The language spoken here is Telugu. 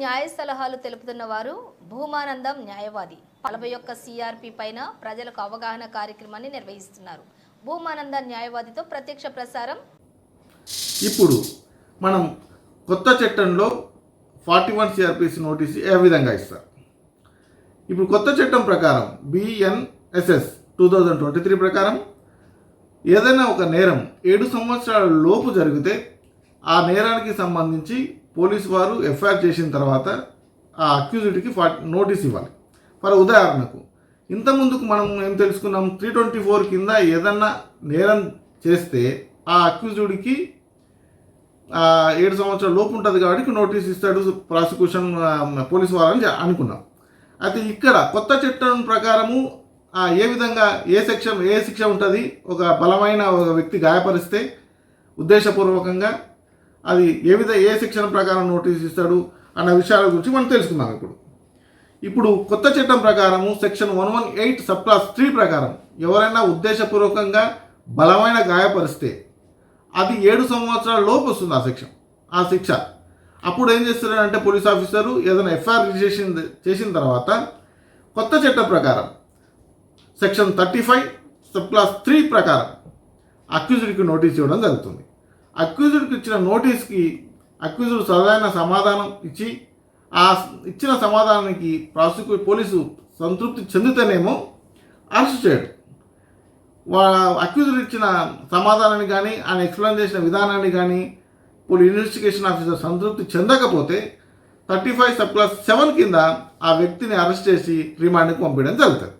న్యాయ సలహాలు తెలుపుతున్న వారు భూమానందం న్యాయవాది. నలభై ఒక్క సిఆర్పి పైన ప్రజలకు అవగాహన కార్యక్రమాన్ని నిర్వహిస్తున్నారు. భూమానంద న్యాయవాదితో ప్రత్యక్ష ప్రసారం. ఇప్పుడు మనం కొత్త చట్టంలో ఫార్టీ వన్ సిఆర్పిసి నోటీస్ ఏ విధంగా ఇస్తారు? ఇప్పుడు కొత్త చట్టం ప్రకారం BNSS two thousand twenty three ప్రకారం ఏదైనా ఒక నేరం ఏడు సంవత్సరాల లోపు జరిగితే ఆ నేరానికి సంబంధించి పోలీసు వారు ఎఫ్ఐఆర్ చేసిన తర్వాత ఆ అక్యూజ్డ్కి ఫా నోటీస్ ఇవ్వాలి. ఫర్ ఉదాహరణకు ఇంత ముందుకు మనం ఏం తెలుసుకున్నాం? త్రీ ట్వంటీ ఫోర్ కింద ఏదన్నా నేరం చేస్తే ఆ అక్యూజ్డ్కి ఏడు సంవత్సరాల లోపు ఉంటుంది కాబట్టి నోటీస్ ఇస్తాడు ప్రాసిక్యూషన్ పోలీసు వారని అనుకున్నాం. అయితే ఇక్కడ కొత్త చట్టం ప్రకారము ఏ విధంగా ఏ సెక్షన్ ఏ శిక్ష ఉంటుంది? ఒక బలమైన ఒక వ్యక్తి గాయపరిస్తే ఉద్దేశపూర్వకంగా అది ఏ విధ ఏ సెక్షన్ ప్రకారం నోటీస్ ఇస్తాడు అన్న విషయాల గురించి మనం తెలుసుకుందాం ఇప్పుడు. ఇప్పుడు కొత్త చట్టం ప్రకారము section one one eight sub clause three ప్రకారం ఎవరైనా ఉద్దేశపూర్వకంగా బలమైన గాయపరిస్తే అది ఏడు సంవత్సరాల లోపు వస్తుంది ఆ శిక్ష ఆ శిక్ష. అప్పుడు ఏం చేస్తారంటే పోలీస్ ఆఫీసరు ఏదైనా ఎఫ్ఐఆర్ రిజిస్ట్రేషన్ చేసిన తర్వాత కొత్త చట్టం ప్రకారం section thirty five sub clause three ప్రకారం అక్యూజ్డ్కి నోటీస్ ఇవ్వడం జరుగుతుంది. అక్యూజ్డ్కి ఇచ్చిన నోటీస్కి అక్యూజుడు సరైన సమాధానం ఇచ్చి ఆ ఇచ్చిన సమాధానానికి ప్రాసిక్యూ పోలీసు సంతృప్తి చెందితేనేమో అరెస్ట్ చేయడు. వా అక్యూజుడు ఇచ్చిన సమాధానాన్ని కానీ ఆయన ఎక్స్ప్లెయిన్ చేసిన విధానాన్ని కానీ ఇప్పుడు ఇన్వెస్టిగేషన్ ఆఫీసర్ సంతృప్తి చెందకపోతే thirty five sub clause seven కింద ఆ వ్యక్తిని అరెస్ట్ చేసి రిమాండ్కి పంపించడం జరుగుతుంది.